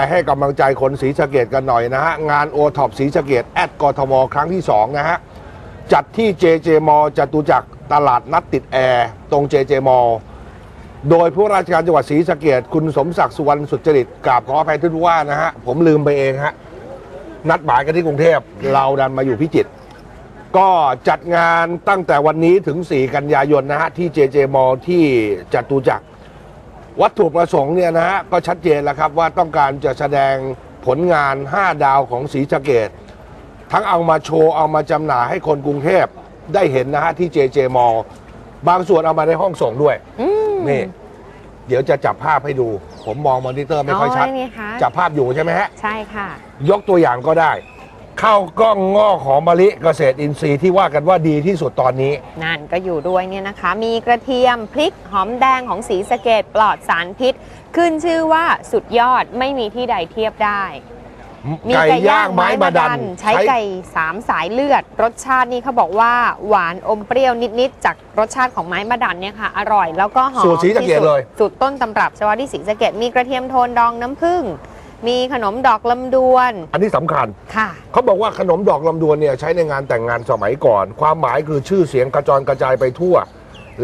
ให้กำลังใจคนศรีสะเกดกันหน่อยนะฮะ งานโอท็อปศรีสะเกดแอดกทมครั้งที่ 2 นะฮะ จัดที่เจเจมอจตุจักรตลาดนัดติดแอร์ ตรงเจเจมอโดยผู้ราชการจังหวัดศรีสะเกดคุณสมศักดิ์สุวรรณสุจริตกราบขออภัยทุกว่านะฮะ ผมลืมไปเองฮะ นัดหมายกันที่กรุงเทพเราดันมาอยู่พิจิตรก็จัดงานตั้งแต่วันนี้ถึง 4 กันยายนนะฮะที่เจเจมอที่จตุจักร วัตถุประสงค์เนี่ยนะฮะก็ชัดเจนแล้วครับว่าต้องการจะแสดงผลงาน 5 ดาวของศรีสะเกดทั้งเอามาโชว์เอามาจำหน่ายให้คนกรุงเทพได้เห็นนะฮะที่เจเจมบางส่วนเอามาในห้องส่งด้วยอืมนี่ เดี๋ยวจะจับภาพให้ดู ผมมองมอนิเตอร์ไม่ค่อยชัดนี่คะ จับภาพอยู่ใช่ไหมฮะ ใช่ค่ะ ยกตัวอย่างก็ได้ ข้าวกล้องงอกหอมมะลิเกษตรอินทรีย์ที่ว่ากันว่าดีที่สุดตอนนี้ นั่นก็อยู่ด้วยเนี่ยนะคะ มีกระเทียมพริกหอมแดงของสีสะเกตปลอดสารพิษ ขึ้นชื่อว่าสุดยอดไม่มีที่ใดเทียบได้ มีไก่ย่างไม้มาดัน ใช้ไก่สามสายเลือด รสชาตินี่เขาบอกว่าหวานอมเปรี้ยวนิด ๆ จากรสชาติของไม้มาดันเนี่ยค่ะอร่อยแล้วก็หอมสูตรศรีสะเกษที่สุดเลยสูตรต้นตำรับเฉพาะที่สีสะเกตมีกระเทียมโทนดองน้ำผึ้ง มีขนมดอกลำดวนอันนี้สำคัญ ค่ะ เขาบอกว่าขนมดอกลำดวนเนี่ยใช้ในงานแต่งงานสมัยก่อน ความหมายคือชื่อเสียงกระจรกระจายไปทั่ว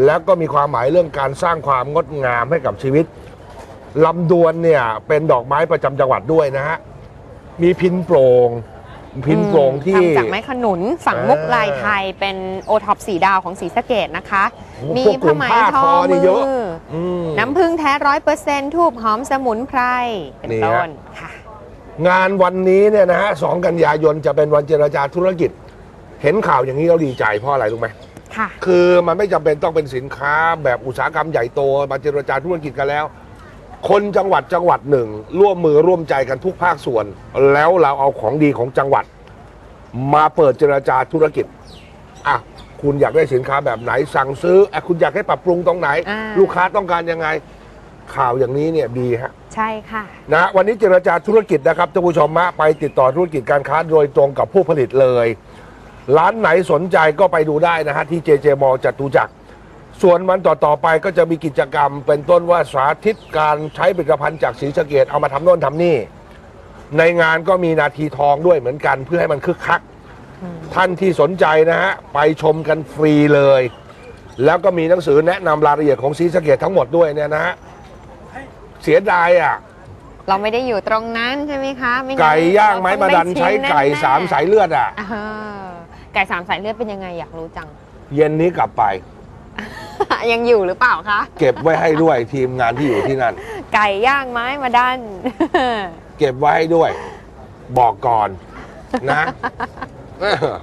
แล้วก็มีความหมายเรื่องการสร้างความงดงามให้กับชีวิตลำดวนเนี่ยเป็นดอกไม้ประจำจังหวัดด้วยนะฮะมีพินโปร่ง พินโปร่งที่ทำจากไม้ขนุนฝั่งอ่ามุมุกลายไทยเป็นโอท็อปสีดาวของสีสะเกตนะคะโอ้มีพวกกลุ่ผ้ามไหมผ้าทอทอนี่มืเยอะออืมน้ำผึ้งแท้ร้อยเปอร์เซ็นต์ทูบหอมสมุนไพรเป็นนี่ต้ฮะนค่ะ งานวันนี้เนี่ยนะฮะสองกันยายนจะเป็นวันเจรจาธุรกิจ เห็นข่าวอย่างนี้เราดีใจเพราะอะไรรู้ไหมค่ะคือมันไม่จำเป็นต้องเป็นสินค้าแบบอุตสาหกรรมใหญ่โตมาเจรจาธุรกิจกันแล้ว คนจังหวัดจังหวัดหนึ่ง ร่วมมือร่วมใจกันทุกภาคส่วน แล้วเราเอาของดีของจังหวัด มาเปิดเจรจาธุรกิจอะคุณอยากได้สินค้าแบบไหนสั่งซื้ออะคุณอยากให้ปรับปรุงตรงไหน อ่า ลูกค้าต้องการยังไง ข่าวอย่างนี้เนี่ยดีฮะ ใช่ค่ะ นะฮะวันนี้เจรจาธุรกิจนะครับท่านผู้ชมมะไปติดต่อธุรกิจการค้าโดยตรงกับผู้ผลิตเลย ร้านไหนสนใจก็ไปดูได้นะฮะที่เจเจมอจตุจักร ส่วนวันต่อ ๆ ไปก็จะมีกิจกรรม เป็นต้นว่าสาธิตการใช้ผลิตภัณฑ์จากศรีสะเกดเอามาทำโน่นทำนี่ ในงานก็มีนาทีทองด้วยเหมือนกันเพื่อให้มันคึกคัก ท่านที่สนใจนะฮะ ไปชมกันฟรีเลย แล้วก็มีหนังสือแนะนำรายละเอียดของศรีสะเกดทั้งหมดด้วยเนี่ยนะฮะ เสียดายอะ เราไม่ได้อยู่ตรงนั้นใช่ไหมคะม่งั้นไก่ย่างไม้มาดันเรต้องใช้ชิมไก่แน่ๆสามสายเลือดอะอ่าไก่สามสายเลือดเป็นยังไงอยากรู้จัง เย็นนี้กลับไป ยังอยู่หรือเปล่าคะ เก็บไว้ให้ด้วยทีมงานที่อยู่ที่นั่น ไก่ย่างไม้มาดัน เก็บไว้ให้ด้วย บอกก่อนนะเออ